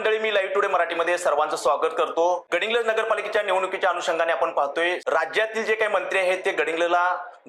मंडळी मी live today मराठीमध्ये सर्वांचं स्वागत करतो. गडिंग्लज नगरपालिकेच्या निवडणुकीच्या अनुषंगाने आपण पाहतोय राज्यातील जे काही मंत्री आहेत ते गडिंग्लजला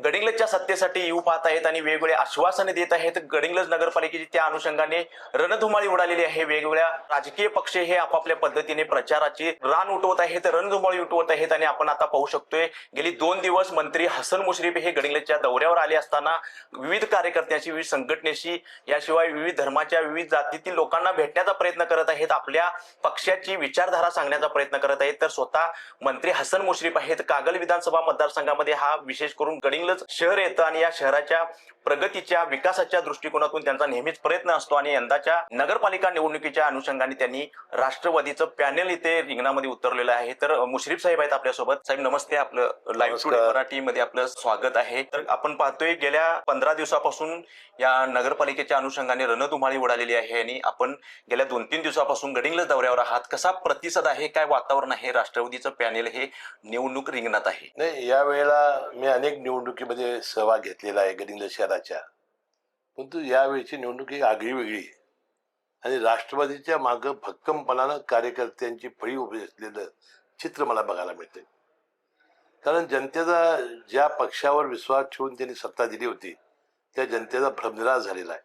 गडिंग्लजच्या सत्तेसाठी येऊ पाहत आहेत आणि वेगवेगळे आश्वासने देत आहेत. गडिंग्लज नगरपालिकेची त्या अनुषंगाने रणधुमाळी उडालेली आहे. वेगवेगळ्या राजकीय पक्ष हे आपापल्या पद्धतीने प्रचाराची रान उठवत आहेत रणधुमाळी उठवत आहेत आणि आपण आता पाहू शकतोय गेली दोन दिवस मंत्री हसन मुश्रीफ हे गडिंग्लजच्या दौऱ्यावर आले असताना विविध कार्यकर्त्यांशी विविध संघटनेशी याशिवाय विविध धर्माच्या विविध जातीतील लोकांना भेटण्याचा प्रयत्न करत आहेत. आपल्या पक्षाची विचारधारा सांगण्याचा प्रयत्न करत आहेत. तर स्वतः मंत्री हसन मुश्रीफ आहेत. कागल विधानसभा मतदारसंघामध्ये हा विशेष करून गडिंग्लज शहर येतं आणि या शहराच्या प्रगतीच्या विकासाच्या दृष्टिकोनातून त्यांचा नेहमीच प्रयत्न असतो आणि यंदाच्या नगरपालिका निवडणुकीच्या अनुषंगाने त्यांनी राष्ट्रवादीचं पॅनेल इथे रिंगणामध्ये उतरलेलं आहे. तर मुश्रीफ साहेब आहेत आपल्यासोबत. साहेब नमस्ते. आपलं लाईव्ह टुडे नमस्कार. मराठीमध्ये आपलं स्वागत आहे. तर आपण पाहतोय गेल्या पंधरा दिवसापासून या नगरपालिकेच्या अनुषंगाने रणधुमाळी उडालेली आहे आणि आपण गेल्या दोन तीन दिवसापासून गडिंग्लज दौऱ्यावर आहात. कसा प्रतिसाद आहे? काय वातावरण आहे? राष्ट्रवादीचं पॅनेल हे निवडणूक रिंगणात आहे. नाही या वेळेला मी अनेक निवडणुकीमध्ये सहभाग घेतलेला आहे गडिंग्लज शहराच्या. परंतु यावेळीची निवडणूक ही आगळी वेगळी. आहे आणि राष्ट्रवादीच्या मागं भक्कमपणानं कार्यकर्त्यांची फळी उभी असलेलं चित्र मला बघायला मिळते कारण जनतेचा ज्या पक्षावर विश्वास ठेवून त्यांनी सत्ता दिली होती त्या जनतेचा भ्रमनिराश झालेला आहे.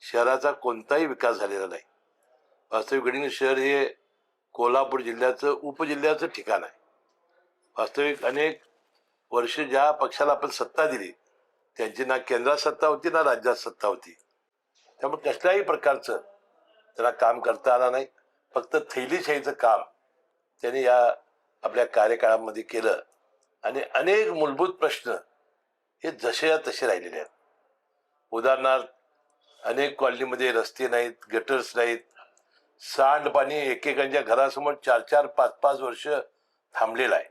शहराचा कोणताही विकास झालेला नाही. वास्तविक गडिंग्लज शहर हे कोल्हापूर जिल्ह्याचं उपजिल्ह्याचं ठिकाण आहे. वास्तविक अनेक वर्ष ज्या पक्षाला आपण सत्ता दिली त्यांची ना केंद्रात सत्ता होती ना राज्यात सत्ता होती. त्यामुळे कसल्याही प्रकारचं त्याला काम करता आलं नाही. फक्त थैलीशाहीचं काम त्यांनी या आपल्या कार्यकाळामध्ये केलं. आणि अनेक मूलभूत प्रश्न हे जसे तसे राहिलेले आहेत. उदाहरणार्थ अनेक कॉलनीमध्ये रस्ते नाहीत गटर्स नाहीत सांडपाणी एकेकांच्या घरासमोर चार चार पाच पाच वर्ष थांबलेलं आहे.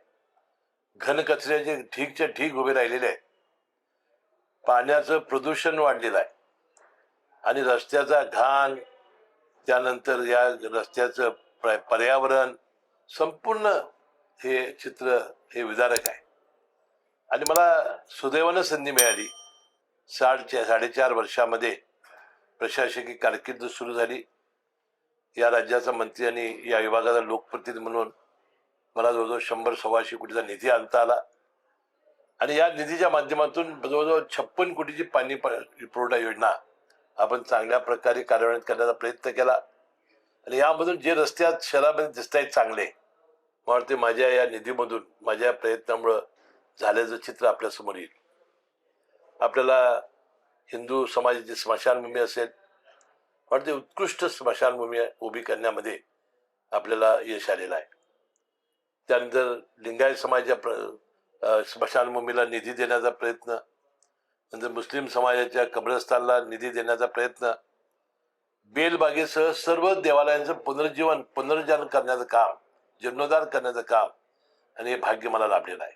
घनकचऱ्याचे ठीकच्या ढीग उभे राहिलेले आहेत. पाण्याचं प्रदूषण वाढलेलं आहे. आणि रस्त्याचा घाण त्यानंतर या रस्त्याचं पर्यावरण संपूर्ण हे चित्र हे विदारक आहे. आणि मला सुदैवानं संधी मिळाली. साडच्या साडेचार वर्षामध्ये प्रशासकीय कारकीर्द सुरू झाली. या राज्याचा मंत्री आणि या विभागाचा लोकप्रतिनिधी म्हणून मला जवळजवळ शंभर सव्वाशे कोटीचा निधी आणता आला. आणि या निधीच्या माध्यमातून जवळजवळ छप्पन कोटीची पाणी पुरवठा योजना आपण चांगल्या प्रकारे कार्यान्वित करण्याचा प्रयत्न केला. आणि यामधून जे रस्ते आज शहरामध्ये दिसत आहेत चांगले मला वाटते माझ्या या निधीमधून माझ्या या प्रयत्नामुळं झाल्याचं चित्र आपल्यासमोर येईल. आपल्याला हिंदू समाजाची स्मशानभूमी असेल वाटते उत्कृष्ट स्मशानभूमी उभी करण्यामध्ये आपल्याला यश आलेलं आहे. त्यानंतर लिंगायत समाजाच्या प्र स्मशानभूमीला निधी देण्याचा प्रयत्न नंतर मुस्लिम समाजाच्या कब्रस्तानला निधी देण्याचा प्रयत्न बेलबागेसह सर्व देवालयांचं पुनर्जीवन पुनर्जन करण्याचं काम जीर्णोद्धार करण्याचं काम आणि हे भाग्य मला लाभलेलं आहे.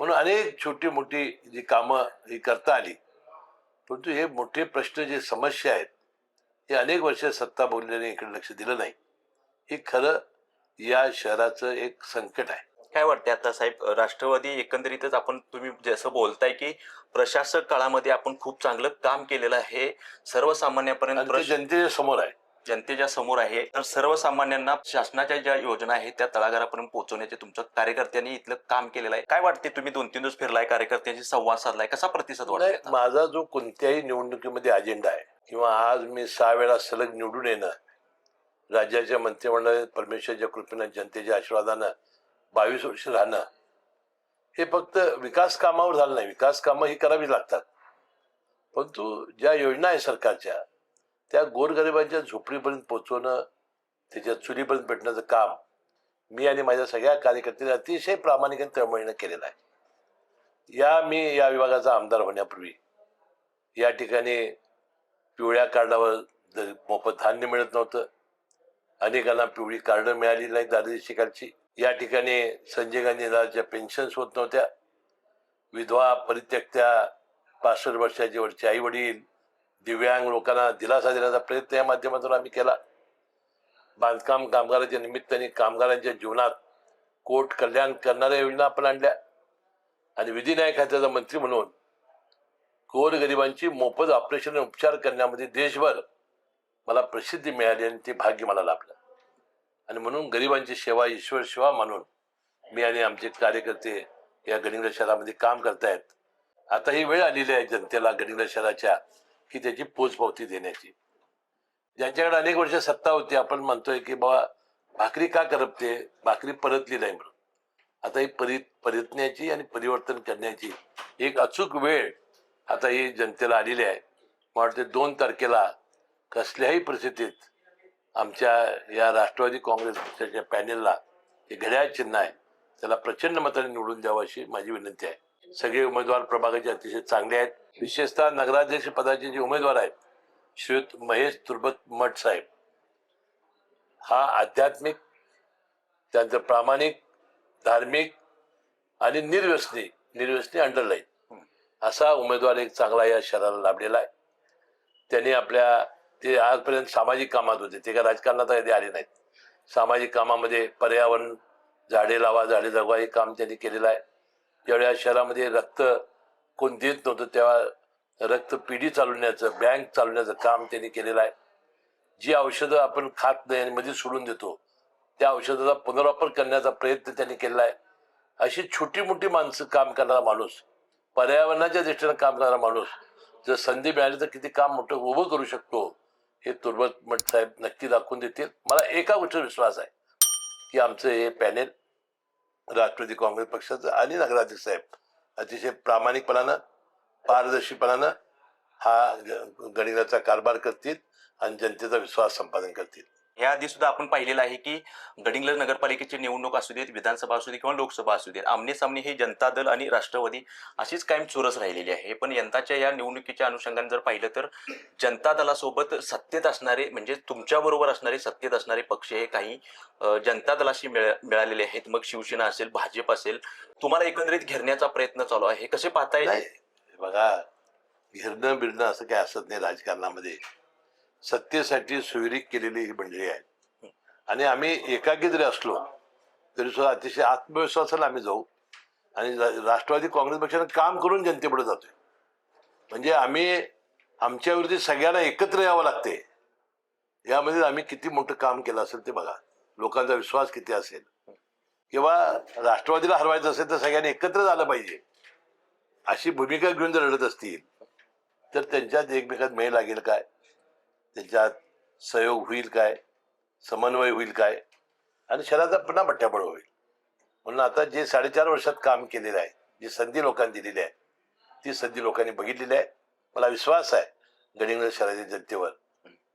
म्हणून अनेक छोटी मोठी जी कामं ही करता आली परंतु हे मोठे प्रश्न जे समस्या आहेत हे अनेक वर्ष सत्ता बोलल्याने इकडे लक्ष दिलं नाही. हे खरं या शहराचं एक संकट आहे. काय वाटते आता साहेब राष्ट्रवादी एकंदरीतच आपण तुम्ही जसं बोलताय की प्रशासक काळामध्ये आपण खूप चांगलं काम केलेलं आहे. सर्वसामान्यापर्यंत जनतेच्या समोर आहे. जनतेच्या समोर आहे. तर सर्वसामान्यांना शासनाच्या ज्या योजना आहेत त्या तळागाळापर्यंत पोहोचवण्याचे तुमच्या कार्यकर्त्यांनी इथलं काम केलेलं आहे. काय वाटते तुम्ही दोन तीन दिवस फिरलाय कार्यकर्त्यांशी संवाद साधलाय? कसा प्रतिसाद वाटतो माझा जो कोणत्याही निवडणुकीमध्ये अजेंडा आहे किंवा आज मी सहा वेळा सलग निवडून येणं राज्याच्या मंत्रिमंडळात परमेश्वरच्या कृपेनं जनतेच्या आशीर्वादानं बावीस वर्ष राहणं हे फक्त विकास कामावर झालं नाही. विकास कामं ही करावी लागतात. परंतु ज्या योजना आहे सरकारच्या त्या गोरगरिबांच्या झोपडीपर्यंत पोचवणं त्याच्या चुलीपर्यंत भेटण्याचं काम मी आणि माझ्या सगळ्या कार्यकर्त्यांनी अतिशय प्रामाणिकपणे तळमळीनं केलेलं आहे. या मी या विभागाचा आमदार होण्यापूर्वी या ठिकाणी पिवळ्या कार्डावर मोफत धान्य मिळत नव्हतं अनेकांना पिवळी कार्ड मिळाली नाही दारिद्र्य शिकायची. या ठिकाणी संजय गांधी दादाच्या पेन्शन्स होत नव्हत्या. विधवा परित्यक्त्या पासष्ट वर्षाचे वरचे आई वडील दिव्यांग लोकांना दिलासा देण्याचा प्रयत्न या माध्यमातून आम्ही केला. बांधकाम कामगाराच्या निमित्ताने कामगारांच्या जीवनात कोट कल्याण करणाऱ्या योजना आपण आणल्या. आणि विधी न्याय खात्याचा मंत्री म्हणून गोरगरिबांची मोफत ऑपरेशन आणि उपचार करण्यामध्ये देशभर मला प्रसिद्धी मिळाली आणि ते भाग्य मला लाभलं. आणि म्हणून गरिबांची सेवा ईश्वर सेवा म्हणून मी आणि आमचे कार्यकर्ते या गडिंग्लज शहरामध्ये काम करतायत. आता ही वेळ आलेली आहे जनतेला गडिंग्लज शहराच्या की त्याची पोचपावती देण्याची. ज्यांच्याकडे अनेक वर्ष सत्ता होती आपण म्हणतोय की बाबा भाकरी का करपते? भाकरी परतली नाही म्हणून. आता ही परि परतण्याची आणि परिवर्तन करण्याची एक अचूक वेळ आता ही जनतेला आलेली आहे. मला वाटते दोन तारखेला कसल्याही परिस्थितीत आमच्या या राष्ट्रवादी काँग्रेस पक्षाच्या पॅनेलला जे घड्याळ चिन्ह आहे त्याला प्रचंड मताने निवडून द्यावं अशी माझी विनंती आहे. सगळे उमेदवार प्रभागाचे अतिशय चांगले आहेत. विशेषतः नगराध्यक्ष पदाचे जे उमेदवार आहेत श्रीयुत महेश तुर्बत मठ साहेब हा आध्यात्मिक त्यांचं प्रामाणिक धार्मिक आणि निर्व्यसनी निर्व्यसनी अंडरलाईन असा उमेदवार एक चांगला या शहराला लाभलेला आहे. त्यांनी आपल्या ते आजपर्यंत सामाजिक कामात होते. ते काय राजकारणात कधी आले नाहीत. सामाजिक कामामध्ये पर्यावरण झाडे लावा झाडे जगवा हे काम त्यांनी केलेलं आहे. ज्यावेळी या शहरामध्ये रक्त कोण देत नव्हतं तेव्हा रक्त पिढी चालवण्याचं बँक चालवण्याचं काम त्यांनी केलेलं आहे. जी औषधं आपण खात नाही आणि मध्ये सोडून देतो त्या औषधाचा पुनर्वापर करण्याचा प्रयत्न त्यांनी केलेला आहे. अशी छोटी मोठी माणसं काम करणारा माणूस पर्यावरणाच्या दृष्टीनं काम करणारा माणूस जर संधी मिळाली तर किती काम मोठं उभं करू शकतो हे तुर्बत मठ साहेब नक्की दाखवून देतील. मला एका गोष्टीवर विश्वास आहे की आमचं हे पॅनेल राष्ट्रवादी काँग्रेस पक्षाचं आणि नगराध्यक्ष साहेब अतिशय प्रामाणिकपणानं पारदर्शीपणानं हा ग- गणिताचा कारभार करतील आणि जनतेचा विश्वास संपादन करतील. याआधी सुद्धा आपण पाहिलेलं आहे की गडिंग्लज नगरपालिकेची निवडणूक असू देत विधानसभा असू दे किंवा लोकसभा असू देत आमने सामने हे जनता दल आणि राष्ट्रवादी अशीच कायम चुरस राहिलेली आहे. पण यंदाच्या या निवडणुकीच्या अनुषंगाने जर पाहिलं तर जनता दलासोबत सत्तेत असणारे म्हणजे तुमच्या बरोबर असणारे सत्तेत असणारे पक्ष हे काही जनता दलाशी मिळालेले आहेत. मग शिवसेना असेल भाजप असेल तुम्हाला एकंदरीत घेरण्याचा प्रयत्न चालू आहे. हे कसे पाहता येईल? बघा घेरणं बिरणं असं काय असत नाही राजकारणामध्ये. सत्तेसाठी सुविरीक केलेली ही मंडळी आहे. आणि आम्ही एकाकी जरी असलो तरी सुद्धा अतिशय आत्मविश्वासाला आम्ही जाऊ. आणि रा- राष्ट्रवादी काँग्रेस पक्षानं काम करून जनतेपुढे जातोय. म्हणजे आम्ही आमच्यावरती सगळ्याला सगळ्यांना एकत्र यावं लागते यामध्ये आम्ही किती मोठं काम केलं असेल ते बघा. लोकांचा विश्वास किती असेल. किंवा राष्ट्रवादीला हरवायचं असेल तर सगळ्यांनी एकत्र झालं पाहिजे. अशी भूमिका घेऊन जर लढत असतील तर त्यांच्यात एकमेकात मेळ लागेल काय? त्यांच्यात सहयोग होईल काय? समन्वय होईल काय? आणि शहराचा पुन्हा भट्ट्याबळ होईल. म्हणून आता जे साडेचार वर्षात काम केलेलं आहे जी संधी लोकांनी दिलेली आहे ती संधी लोकांनी बघितलेली आहे. मला विश्वास आहे गडिंग्लज शहराच्या जनतेवर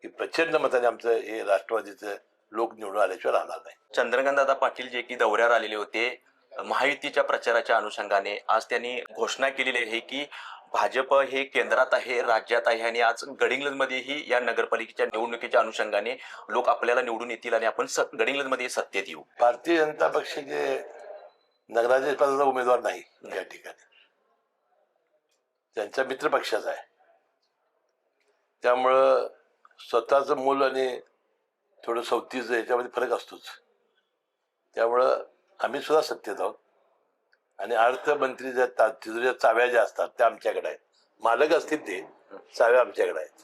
की प्रचंड मताने आमचं हे राष्ट्रवादीचं लोक निवडून आल्याशिवाय राहणार नाही. चंद्रकांतदादा पाटील जे की दौऱ्यावर आलेले होते महायुतीच्या प्रचाराच्या अनुषंगाने आज त्यांनी घोषणा केलेली आहे की भाजप हे केंद्रात आहे राज्यात आहे आणि आज गडिंग्लजमध्येही या नगरपालिकेच्या निवडणुकीच्या अनुषंगाने लोक आपल्याला निवडून येतील आणि आपण स- गडिंग्लजमध्ये सत्तेत येऊ. भारतीय जनता पक्षाचे नगराध्यक्ष पदाचा उमेदवार नाही या ठिकाणी. त्यांचा मित्र पक्षाचा आहे. त्यामुळं स्वतःचं मूल आणि थोडं सवतीचं याच्यामध्ये फरक असतोच. त्यामुळं आम्ही सुद्धा सत्तेत आहोत. आणि अर्थमंत्री ज्या ता- तिजोरीच्या चाव्या ज्या असतात त्या आमच्याकडे आहेत. मालक असतील ते चाव्या आमच्याकडे आहेत.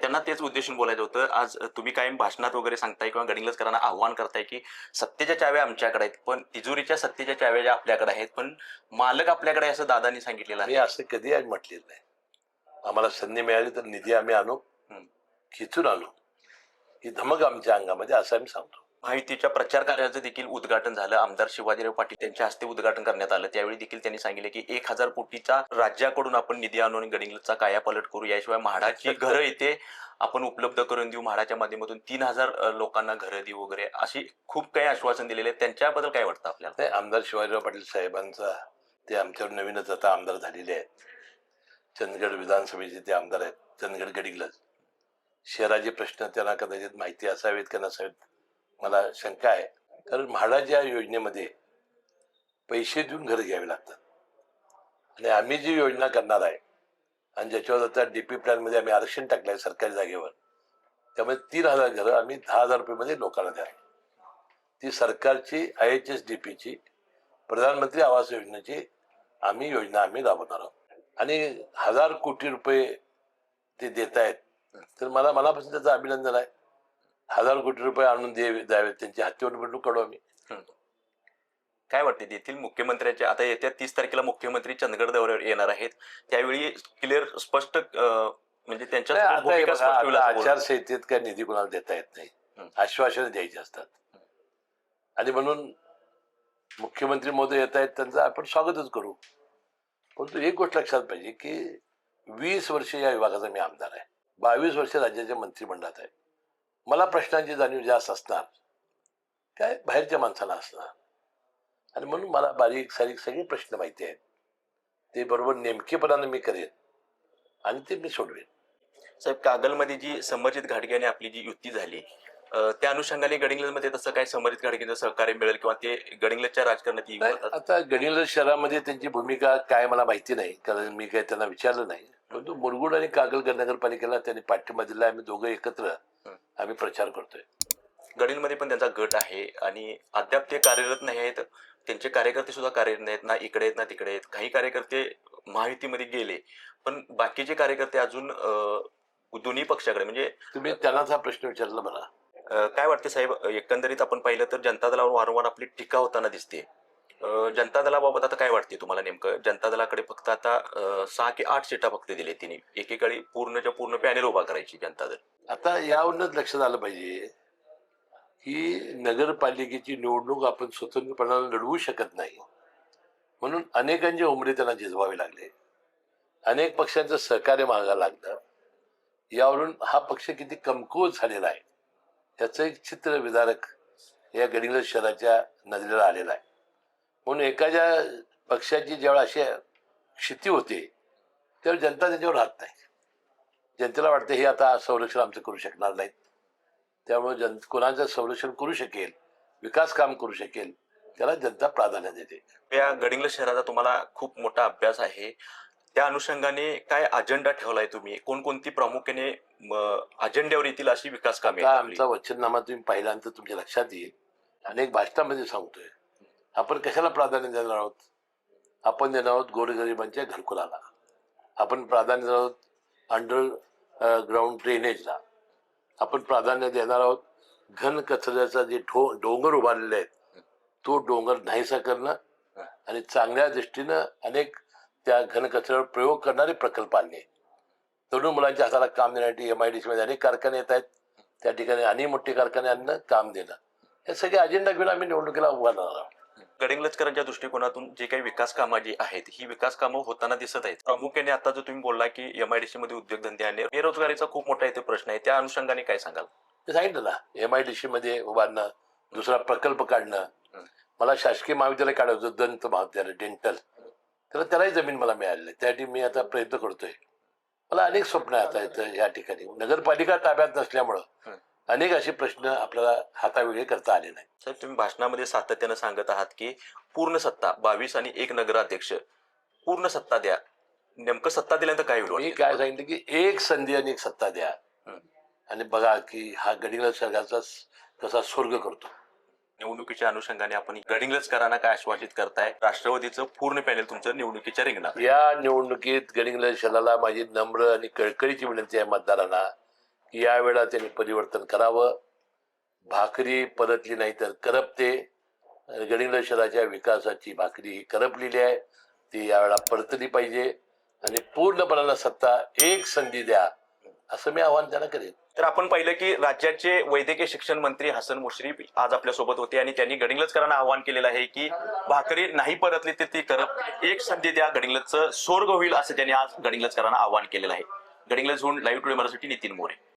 त्यांना तेच उद्देशून बोलायचं होतं. आज तुम्ही कायम भाषणात वगैरे सांगताय किंवा गडिंग्लजकरांना आव्हान करताय की सत्तेच्या चाव्या आमच्याकडे आहेत पण तिजोरीच्या सत्तेच्या चाव्या ज्या आपल्याकडे आहेत पण मालक आपल्याकडे असं दादांनी सांगितलेलं आहे. असं कधी आज म्हटलेलं नाही. आम्हाला संधी मिळाली तर निधी आम्ही आणू. खिचून आणू. ही धमक आमच्या अंगामध्ये असं आम्ही सांगतो. माहितीच्या प्रचार कार्याचं देखील उद्घाटन झालं. आमदार शिवाजीराव पाटील त्यांच्या हस्ते उद्घाटन करण्यात आलं. त्यावेळी देखील त्यांनी सांगितले की एक हजार कोटीचा राज्याकडून आपण निधी आणून गडिंग्लजचा कायापालट करू. याशिवाय म्हाडाची घरं इथे आपण उपलब्ध करून देऊ. म्हाडाच्या माध्यमातून तीन हजार लोकांना घरं देऊ वगैरे अशी खूप काही आश्वासन दिलेले आहेत. त्यांच्याबद्दल काय वाटतं आपल्याला? आमदार शिवाजीराव पाटील साहेबांचा ते आमच्यावर नवीनच आता आमदार झालेले आहेत. चंदगड विधानसभेचे ते आमदार आहेत. चंदगड गडिंग्लज. शहराचे प्रश्न त्यांना कदाचित माहिती असावेत का नसावेत? मला शंका आहे. कारण म्हाडाच्या योजनेमध्ये पैसे देऊन घर घ्यावे लागतात. आणि आम्ही जी योजना करणार आहे आणि ज्याच्यावर आता डीपी प्लॅनमध्ये आम्ही आरक्षण टाकलं आहे सरकारी जागेवर त्यामुळे तीन हजार घरं आम्ही दहा हजार रुपयेमध्ये लोकांना द्या ती सरकारची आय एच एस डी पीची प्रधानमंत्री आवास योजनेची आम्ही योजना आम्ही राबवणार आहोत. आणि हजार कोटी रुपये ते देत आहेत तर मला मनापासून त्याचं अभिनंदन आहे. हजार कोटी रुपये आणून दे द्यावेत त्यांच्या हातीवर निवडणूक काढू आम्ही. काय वाटते देथील मुख्यमंत्र्यांच्या आता येत्या तीस तारखेला मुख्यमंत्री चंदगड दौऱ्यावर येणार आहेत. त्यावेळी क्लिअर स्पष्ट म्हणजे त्यांच्या. आचारसंहितेत काय निधी कोणाला देता येत नाही. आश्वासनं द्यायची असतात. आणि म्हणून मुख्यमंत्री महोदय येत आहेत त्यांचं आपण स्वागतच करू. परंतु एक गोष्ट लक्षात पाहिजे की वीस वर्ष या विभागाचा मी आमदार आहे. बावीस वर्ष राज्याच्या मंत्रिमंडळात आहे. मला प्रश्नांची जाणीव जास्त असणार. काय बाहेरच्या माणसाला असणार. आणि म्हणून मला बारीक सारीक सगळे प्रश्न माहिती आहेत. ते बरोबर नेमकेपणानं मी करेन आणि ते मी सोडवेन. साहेब कागलमध्ये जी समर्जित घाटगे आणि आपली जी युती झाली त्या अनुषंगाने गडिंग्लजमध्ये तसं काय समर्जित घाटगेचं सहकार्य मिळेल किंवा ते गडिंग्लजच्या राजकारणात शकतात आता गडिंग्लज शहरामध्ये त्यांची भूमिका काय मला माहिती नाही कारण मी काही त्यांना विचारलं नाही. परंतु मुरगुड आणि कागल नगरपालिकेला त्यांनी पाठिंबा दिला आम्ही दोघं एकत्र. आम्ही प्रचार करतोय. गडिंगमध्ये पण त्यांचा गट आहे आणि अद्याप ते कार्यरत नाही आहेत. त्यांचे कार्यकर्ते सुद्धा कार्यरत नाहीत ना इकडे आहेत ना तिकडे आहेत. काही कार्यकर्ते महायुतीमध्ये गेले पण बाकीचे कार्यकर्ते अजून दोन्ही पक्षाकडे म्हणजे तुम्ही त्यांनाच हा प्रश्न विचारला मला. काय वाटते साहेब? एकंदरीत आपण पाहिलं तर जनता दलावर वारंवार आपली टीका होताना दिसते. जनता दलाबाबत आता काय वाटते तुम्हाला नेमकं? जनता दलाकडे फक्त आता सहा की आठ सीटा फक्त दिले तिने. एकेकाळी पूर्णच्या पूर्ण पॅनेल उभा करायची जनता दल. आता यावरूनच लक्षात आलं पाहिजे की नगरपालिकेची निवडणूक आपण स्वतंत्रपणाला लढवू शकत नाही. म्हणून अनेकांचे उमरे त्यांना झिजवावे लागले. अनेक पक्षांचं सहकार्य मागायला लागलं. यावरून हा पक्ष किती कमकुवत झालेला आहे. याचं एक चित्र विदारक या गडिंग्लज शहराच्या नजरेला आलेलं आहे. म्हणून एखाद्या पक्षाची जेव्हा अशी क्षिती होते तेव्हा जनता त्याच्यावर राहत नाही. जनतेला वाटतं हे आता संरक्षण आमचं करू शकणार नाहीत. त्यामुळे जन कोणाचं संरक्षण करू शकेल विकास काम करू शकेल त्याला जनता प्राधान्य देते. या गडिंग्लज शहराचा तुम्हाला खूप मोठा अभ्यास आहे. त्या अनुषंगाने काय अजेंडा ठेवलाय तुम्ही? कोणकोणती प्रामुख्याने अजेंड्यावर येतील अशी विकास कामे? आमचा वचननामा तुम्ही पाहिल्यानंतर तुमच्या लक्षात येईल. अनेक भाषणामध्ये सांगतोय. आपण कशाला प्राधान्य देणार आहोत? आपण देणार आहोत गोरगरिबांच्या घरकुलाला. आपण प्राधान्य देणार आहोत अंडर ग्राउंड ड्रेनेजला. आपण प्राधान्य देणार आहोत घन कचऱ्याचा जे ढो डोंगर उभारलेले आहेत तो डोंगर नाहीसा करणं आणि चांगल्या दृष्टीनं अनेक त्या घन कचऱ्यावर प्रयोग करणारे प्रकल्प आणणे तरुण मुलांच्या हाताला काम देण्यासाठी एम आय डी मध्ये अनेक कारखाने येत आहेत. त्या ठिकाणी आणि मोठे कारखाने आणणं काम देणं. हे सगळे अजेंडा घेऊन आम्ही निवडणुकीला उभा राहणार आहोत. गडिंग्लजकरांच्या दृष्टिकोनातून जे काही विकास कामं जी आहेत ही विकास कामं होताना दिसत आहेत. प्रामुख्याने आता जो तुम्ही बोलला की एमआयडीसी मध्ये उद्योगधंदे आणि बेरोजगारीचा खूप मोठा इथे प्रश्न आहे. त्या अनुषंगाने काय सांगाल? ते सांगितलं ना एम आय डी सी मध्ये उभारणं दुसरा प्रकल्प काढणं. मला शासकीय महाविद्यालय काढायचं दंत महाविद्यालय डेंटल त्याला त्यालाही जमीन मला मिळालेली आहे. त्यासाठी मी आता प्रयत्न करतोय. मला अनेक स्वप्न आता इथं या ठिकाणी. नगरपालिका ताब्यात नसल्यामुळं अनेक असे प्रश्न आपल्याला हातावेगळे करता आले नाही साहेब तुम्ही भाषणामध्ये सातत्यानं सांगत आहात की पूर्ण सत्ता बावीस आणि एक नगराध्यक्ष पूर्ण सत्ता द्या. नेमकं सत्ता दिल्यानंतर काय मी होईल काय सांगितलं की एक संधी आणि एक सत्ता द्या. आणि बघा की हा गडिंगला सर्गाचा कसा स्वर्ग करतो. निवडणुकीच्या अनुषंगाने आपण गडिंग्लजकरांना काय आश्वासित करताय? राष्ट्रवादीचं पूर्ण पॅनेल तुमचं निवडणुकीच्या रिंगणात. या निवडणुकीत गडिंगला शलाला माझी नम्र आणि कळकळीची विनंती आहे मतदारांना की यावेळा त्यांनी परिवर्तन करावं. भाकरी परतली नाही तर करपते. गडिंगला शहराच्या विकासाची भाकरी ही करपलेली आहे. ती यावेळा परतली पाहिजे. आणि पूर्णपणाला सत्ता एक संधी द्या असं मी आवाहन त्यांना करेन. तर आपण पाहिलं की राज्याचे वैद्यकीय शिक्षण मंत्री हसन मुश्रीफ आज आपल्यासोबत होते आणि त्यांनी गडिंग्लजकरांना आवाहन केलेलं आहे की भाकरी नाही परतली तर ती करत एक संधी द्या गडिंग्लजचं स्वर्ग होईल असं त्यांनी आज गडिंग्लजकरांना आवाहन केलेलं आहे. गडिंग्लजहून लाईव्ह टुडे मराठी नितीन मोरे.